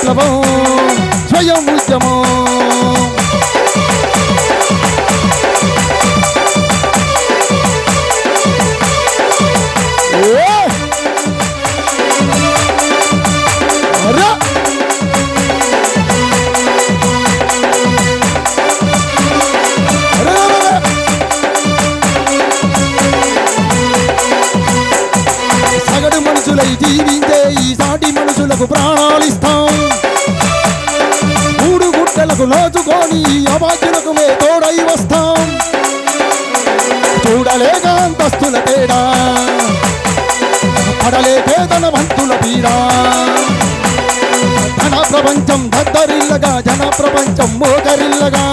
విప్లవం స్వయం ఉద్యమం గుట్టలకు నోచుకొని మే తోడై వస్తాం. చూడలేక అంతస్తుల తేడా పడలేకే ధనవంతుల పీడా. ధన ప్రపంచం దద్దరిల్లగా జన ప్రపంచం మోకరిల్లగా.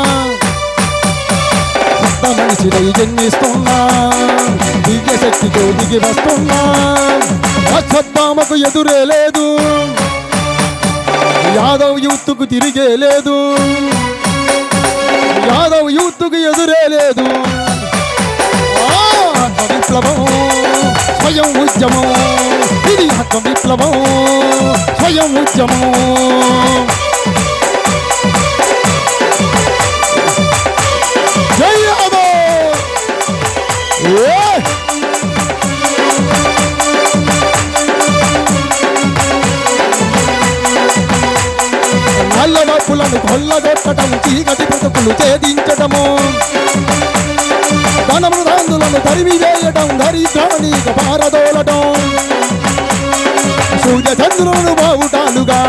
కొత్త మనిషినై జన్మిస్తున్నా దివ్య శక్తితో దిగి వస్తున్నా. అశ్వత్థామకు ఎదురే లేదు. యాదవ్ యూత్కు తిరిగే లేదు. యాదవ్ యూత్కు ఎదురే లేదు. విప్లవం స్వయం ఉద్యమం. ఇది ఆత్మ విప్లవం స్వయం ఉద్యమం. నల్ల డబ్బులను కొల్లగొట్టడం చీకటి బ్రతుకులు ఛేదించటము ధనము రాందులను తరిమి వేయటం దరిద్రాన్ని పారదోలటం. సూర్య చంద్రులను బావుటాలుగా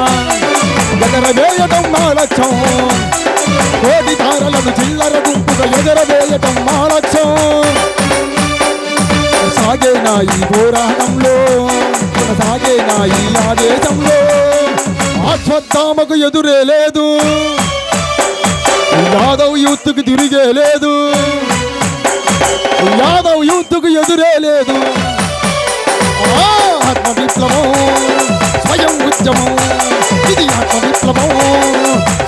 ఎగరవేయటం మా లక్ష్యం. కోటి తారలను చిల్లర గుంపుగా ఎగరవేయటం మా లక్ష్యం. సాగే నా ఈ పోరాటంలో సాగే నా ఈ ఆదేశంలో. అశ్వత్థామకు ఎదురే లేదు. యాదవ్ యూత్కు తిరిగే లేదు. యాదవ్ యూత్కు ఎదురే లేదు. ఆ, ఆత్మ విప్లవం స్వయం ఉద్యమం. ఇది ఆత్మ విప్లవం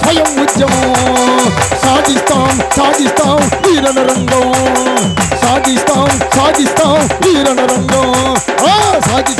స్వయం ఉద్యమం. సాధిస్తాం సాధిస్తాం వీరణ రంగం. సాధిస్తాం సాధిస్తాం వీరణ రంగం. సాధి